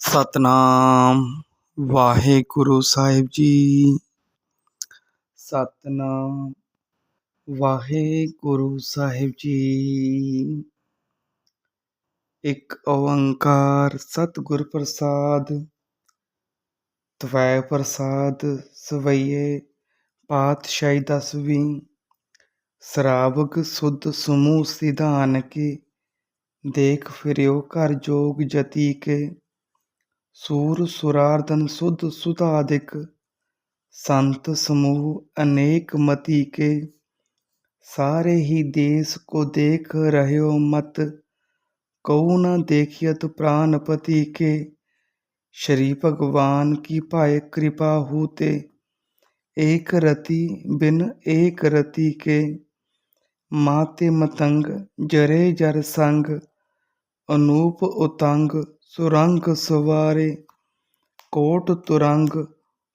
ਸਤਨਾਮ ਵਾਹਿਗੁਰੂ ਸਾਹਿਬ ਜੀ ਸਤਨਾਮ ਵਾਹਿਗੁਰੂ ਸਾਹਿਬ ਜੀ ਇੱਕ ਓੰਕਾਰ ਸਤਿਗੁਰ ਪ੍ਰਸਾਦ ਤਵੈ ਪ੍ਰਸਾਦ ਸਵਈਏ ਪਾਤਸ਼ਾਹੀ ਦਸਵੀਂ ਸਰਾਵਕ ਸੁਧ ਸਮੂਹ ਸਿਧਾਨ ਕੇ ਦੇਖ ਫਿਰਿਓ ਘਰ ਜੋਗ ਜਤੀ ਕੇ सूर सुरार्दन सुध सुधाधिक संत समूह अनेक मति के सारे ही देश को देख रहे हो मत कऊ न देखियत प्राणपति के श्री भगवान की पाए कृपा होते एक रति बिन एक रति के माते मतंग जरे जर संग अनूप उतंग सुरंग सवारे, कोट तुरंग,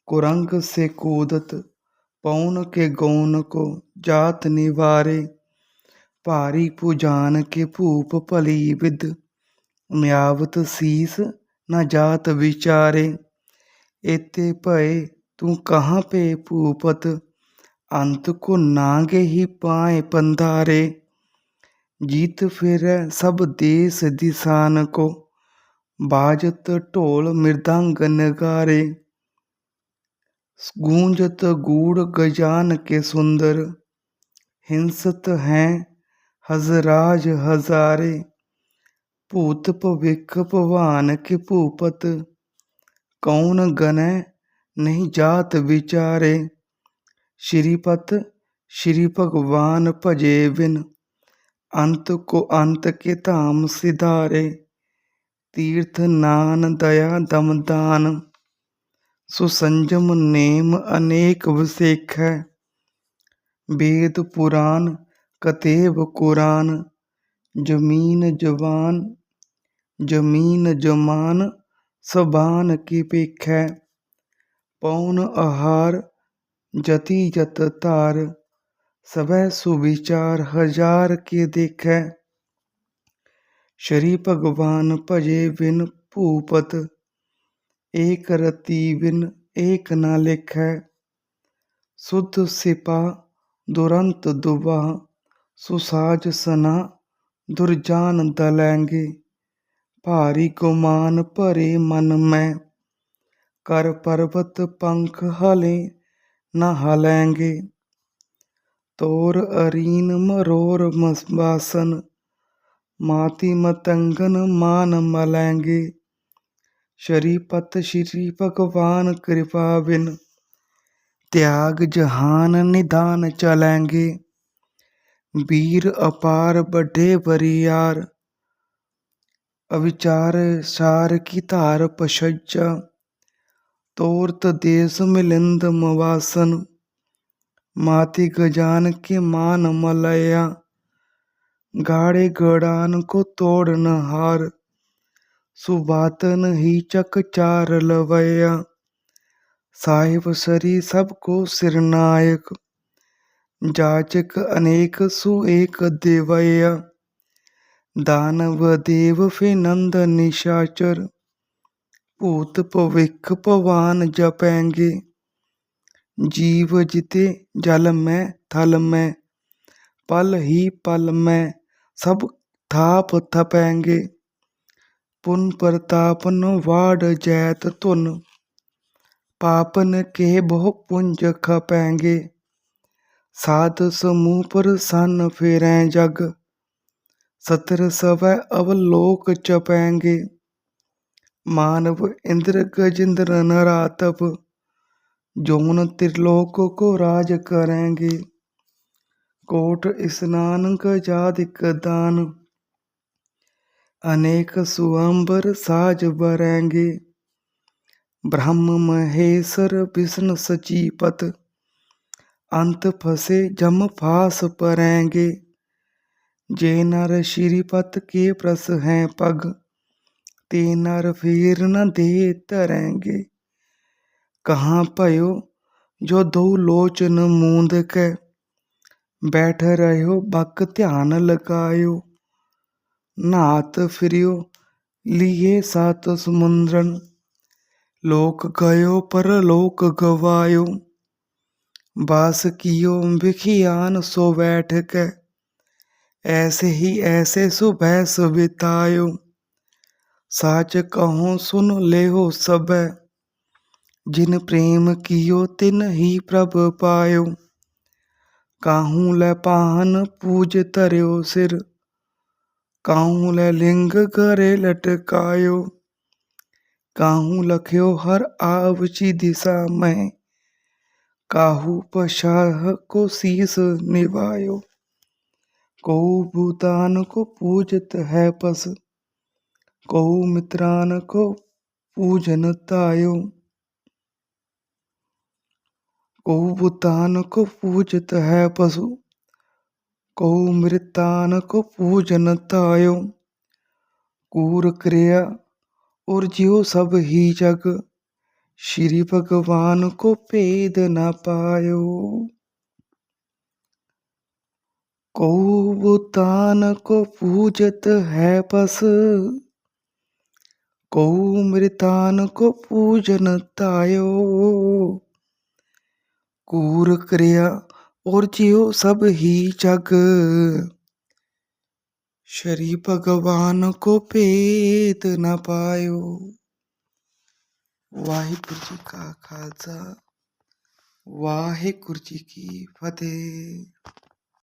कुरंग से कूदत, पौन के गौन को जात निवारे। भारी पुजान के भूप भली विद म्यावत शीस न जात विचारे। एते भय तू कहाँ पे भूपत अंत को नागे ही पाए पंधारे। जीत फिर सब देश दिशान को बाजत ढोल मृदंग नगारे गूंजत गूढ़ गजान के सुंदर हिंसत हैं हजराज हजारे भूत भविख भवान के भूपत कौन गने नहीं जात विचारे श्रीपत श्री भगवान भजे बिन अंत को अंत के धाम सिधारे ਤੀਰਥ ਨਾਨ ਦਇਆ ਦਮਦਾਨ ਸੋ ਸੰਜਮ ਨੇਮ ਅਨੇਕ ਵਿਸੇਖ। ਹੈ ਵੇਦ ਪੁਰਾਨ ਕਤੇਬ ਕੁਰਾਨ, ਜ਼ਮੀਨ ਜਵਾਨ, ਜ਼ਮੀਨ ਜਮਾਨ ਸਬਾਨ ਕੀ ਪੇਖੈ। ਪਉਨ ਆਹਾਰ ਜਤੀ ਜਤ ਧਾਰ ਸਭੈ ਸੁਵਿਚਾਰ ਹਜ਼ਾਰ ਕੇ ਦੇਖੈ। है श्री भगवान भजे बिन भूपत एक रति बिन एक न लिखै सुध सिपा दुरंत दुबा सुसाज सना दुर्जान दलेंगे भारी गुमान भरे मन में कर पर्वत पंख हले न हलेंगे तोर अरीन मरोर मसबासन माति मतंगन मान मलेंगे। शरीपत श्री भगवान कृपा बिन। त्याग जहान निदान चलेंगे। वीर अपार बड़े बरियार। अविचार सार की तार पशज्जा। तोरत देश मिलिंद मवासन। माति गजान के मान मलया। गाड़े गड़ान को तोड़ न हार। सुबातन ही चक चार लवैया। साहिब सरी सबको सिरनायक जाचक अनेक सु एक देवैया। दानव देव फे नंद निशाचर। भूत भविख पवान जपेंगे। जीव जिते जल में थल में। पल ही पल में सब थाप थपेंगे। पुन प्रतापन वाड जैत तुन। पापन के बहु पुंज खपेंगे। साध समूह पर सन फेरे जग। सतर सवै अवलोक चपेंगे। मानव इंद्र गजेंद्र नरातप। जोन त्रिलोक को राज करेंगे। कोट स्नान गजादिक दान अनेक सुअंबर साज बरेंगे। ब्रह्म महेश्वर विष्णु सचीपत अंत फसे जम फास परेंगे। जे नर श्रीपत के प्रस हैं पग, ते नर फिर न दे तरेंगे। कहाँ पयो जो दो लोचन मूंद के? बैठ रहो बक ध्यान लगायो। नात फिरियो, लिए सात समुद्रन। लोक गयो, पर लोक गवायो। बास कियो, बिखियान सो बैठ के ऐसे ही ऐसे सुबह सुबितायो। साच कहो, सुन ले हो सब। जिन प्रेम कियो तिन ही प्रभ पायो। काहू ले पाहन पूज तरयो सिर? काहू ले लिंग करे लटकायो? काहू लख्यो हर आवची दिशा में? काहू पशाह को शीस निभायो? कहू भूतान को पूजत है पस? कहू मित्रान को पूजन तायो? कहू भूतान को पूजत है पशु। कहू मृतान को पूजन तायो। कूर क्रिया और जियो सब ही जग। श्री भगवान को पेद न पायो। कहू भूतान को पूजत है पस। कहू मृतान को पूजन तायो। कूर क्रिया और जियो सब ही जग। श्री भगवान को भेद न पायो। वाहिगुरु जी का खालसा। वाहिगुरु जी की फतेह।